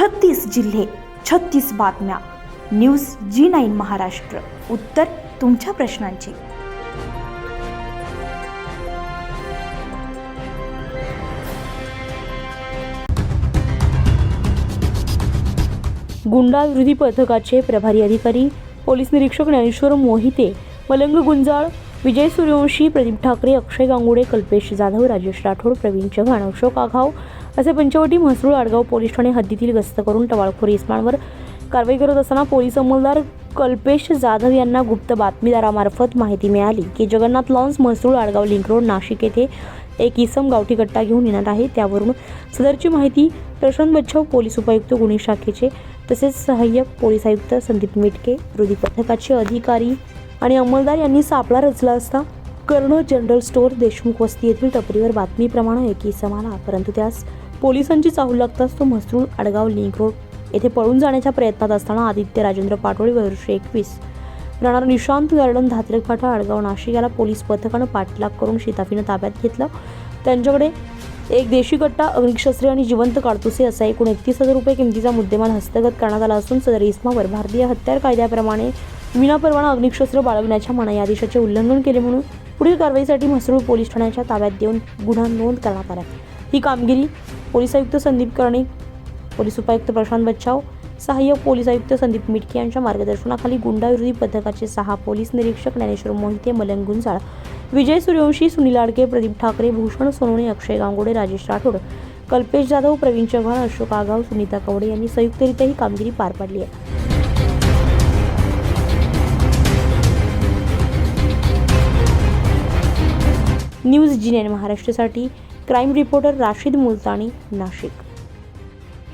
छत्तीस जिल्हे छत्तीस बातम्या. News G nine Maharashtra. उत्तर तुमच्या प्रश्नांची. गुंडाविरोधी पथकाचे प्रभारी अधिकारी पोलीस निरीक्षक ज्ञानेश्वर मोहिते मलंग गुंजाळ विजय सूर्यवंशी प्रदीप ठाकरे अक्षय गांगुडे कल्पेश जाधव राजेश राठोड प्रवीण चव्हाण अशोक आघाव असे पंचवटी म्हसरूळ आडगाव पोलीस ठाणे हद्दीतील गस्त करून टवाळखोरी इस्मांवर कारवाई करत असताना पोलीस अंमलदार कल्पेश जाधव यांना गुप्त बातमीदारामार्फत माहिती मिळाली की Jagannath lawns Mhasrul Adgaon link road Nashik येथे एक इसम गावठी कट्टा घेऊन येणार आहे. त्यावरून सदरची माहिती प्रशांत बच्छाव पोलीस उपायुक्त गुन्हे शाखेचे तसेच सहाय्यक पोलीस आयुक्त संदीप मिटके विरोधी पथकाचे अधिकारी आणि अंमलदार यांनी सापळा रचला असता कर्ण जनरल स्टोअर देशमुख वस्ती येथील टपरीवर बातमीप्रमाणे एक इसम आला परंतु त्यास पोलिसांची चाहूल लागताच तो म्हसरूळ आडगाव लिंक रोड येथे पळून जाण्याच्या प्रयत्नात असताना आदित्य राजेंद्र पाटोळे वर्ष एकवीस. राहणार निशांत गार्डन धात्रक फाटा आडगाव नाशिक याला पोलीस पथकानं पाठलाग करून शिताफीनं ताब्यात घेतलं. त्यांच्याकडे एक देशी कट्टा अग्निशस्त्रे आणि जिवंत काडतुसे असा एकूण एकतीस हजार रुपये किमतीचा मुद्देमाल हस्तगत करण्यात आला असून सदर इस्मावर भारतीय हत्यार कायद्याप्रमाणे विनापरवाना अग्निशस्त्र बाळगण्याच्या मनाई आदेशाचे उल्लंघन केले म्हणून पुढील कारवाईसाठी म्हसरूळ पोलीस ठाण्याच्या ताब्यात देऊन गुन्हा नोंद करण्यात आला. ही कामगिरी पोलीस आयुक्त संदीप कर्णिक पोलीस उपायुक्त प्रशांत बच्चाव सहाय्यक पोलीस आयुक्त संदीप मिटके यांच्या मार्गदर्शनाखाली गुंडाविरोधी पथकाचे सहा पोलीस निरीक्षक ज्ञानेश्वर मोहिते मलंग गुंजाळ विजय सूर्यवंशी सुनील आडके प्रदीप ठाकरे भूषण सोनवणे अक्षय गांगोडे राजेश राठोड कल्पेश जाधव प्रवीण चव्हाण अशोक आगाव सुनीता कवडे यांनी संयुक्तरित्या ही कामगिरी पार पाडली आहे. न्यूज जी महाराष्ट्रासाठी. Crime reporter Rashid Multani Nashik.